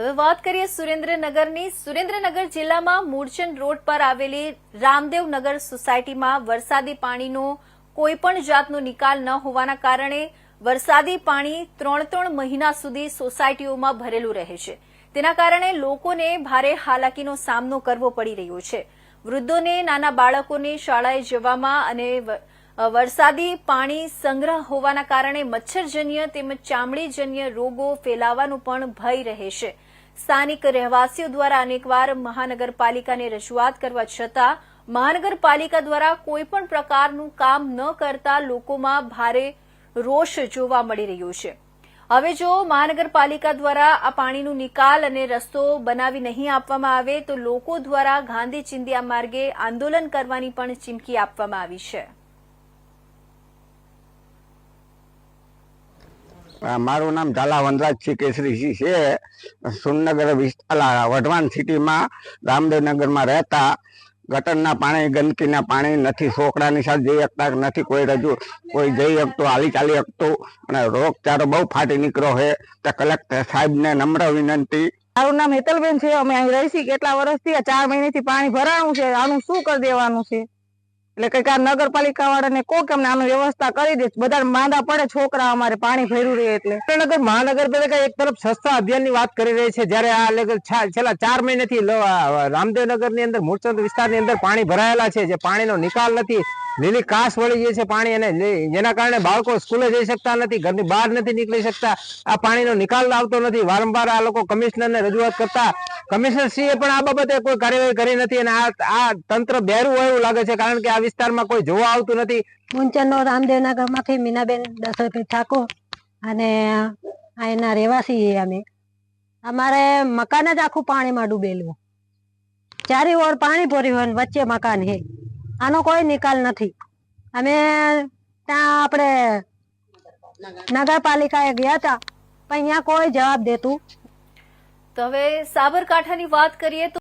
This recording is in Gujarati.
હવે વાત કરીએ સુરેન્દ્રનગરની. સુરેન્દ્રનગર જિલ્લામાં મૂળચંદ રોડ પર આવેલી રામદેવનગર સોસાયટીમાં વરસાદી પાણીનો કોઈ પણ જાતનો નિકાલ ન હોવાના કારણે વરસાદી પાણી ત્રણ ત્રણ મહિના સુધી સોસાયટીઓમાં ભરેલું રહે છે. તેના કારણે લોકોને ભારે હાલાકીનો સામનો કરવો પડી રહ્યો છે. વૃદ્ધોને, નાના બાળકોને શાળાએ જવામાં અને વરસાદી પાણી સંગ્રહ હોવાના કારણે મચ્છરજન્ય તેમજ ચામડીજન્ય રોગો ફેલાવાનો પણ ભય રહે છે. સ્થાનિક રહેવાસીઓ દ્વારા અનેકવાર મહાનગરપાલિકાને રજૂઆત કરવા છતાં મહાનગરપાલિકા દ્વારા કોઈપણ પ્રકારનું કામ ન કરતા લોકોમાં ભારે રોષ જોવા મળી રહ્યો છે. હવે જો મહાનગરપાલિકા દ્વારા આ પાણીનું નિકાલ અને રસ્તો બનાવી નહીં આપવામાં આવે તો લોકો દ્વારા ગાંધી ચિંદિયા માર્ગે આંદોલન કરવાની પણ ચીમકી આપવામાં આવી છે. મારું નામ ઝાલા વનરાજસિંહ કેસરીસિંહ છે. સુરનગર વિસ્તાર વઢવાણ સિટીમાં રામદેવનગરમાં રહેતા, ગટરના પાણી, ગંદકીના પાણી નથી, છોકરાની સાથે જઈ શકતા નથી, કોઈ રજૂ, કોઈ જઈ શકતું, હાલી ચાલી શકતું, અને રોગચાળો બહુ ફાટી નીકળ્યો છે. તો કલેક્ટર સાહેબને નમ્ર વિનંતી. મારું નામ હેતલબેન છે, અમે અહીં રહીશી કેટલા વર્ષથી ચાર મહિનાથી પાણી ભરાણું છે, આનું શું કરી દેવાનું છે? એટલે કંઈક આ નગરપાલિકા વાળાને કો કે અમને આનું વ્યવસ્થા કરી દે. બધા માંદા પડે છોકરા અમારે પાણી ભર્યું રહે એટલે. નગર મહાનગરપાલિકા એક તરફ સસ્તા અભિયાનની વાત કરી રહી છે. જ્યારે આ લગભગ છેલ્લા ચાર મહિનાથી ની અંદર મૂળચંદ વિસ્તારની અંદર પાણી ભરાયેલા છે. જે પાણીનો નિકાલ નથી. લીલી કાસ વળી જાય છે પાણી અને જેના કારણે બાળકો સ્કૂલે જઈ શકતા નથી, ઘરની બહાર નથી નીકળી શકતા. આ પાણીનો નિકાલ આવતો નથી. વારંવાર આ લોકો કમિશનરને રજૂઆત કરતા. કમિશનર શ્રીએ પણ આ બાબતે કોઈ કાર્યવાહી કરી નથી અને આ આ તંત્ર બેરું હોય એવું લાગે છે કારણ કે આ વિસ્તારમાં કોઈ જોવા આવતું નથી. મુંચનનો રામદેવના ગામમાંથી મીનાબેન દશરથભાઈ ઠાકોર અને એના રહેવાસી અમે. અમારે મકાન જ આખું પાણીમાં ડૂબેલું. ચારે ઓર પાણી ભર્યું વચ્ચે મકાન છે. આનો કોઈ નિકાલ નથી. અમે ત્યાં આપણે નગરપાલિકાએ ગયા હતા, પણ અહીંયા કોઈ જવાબ દેતું તો હવે સાબરકાંઠાની વાત કરીએ તો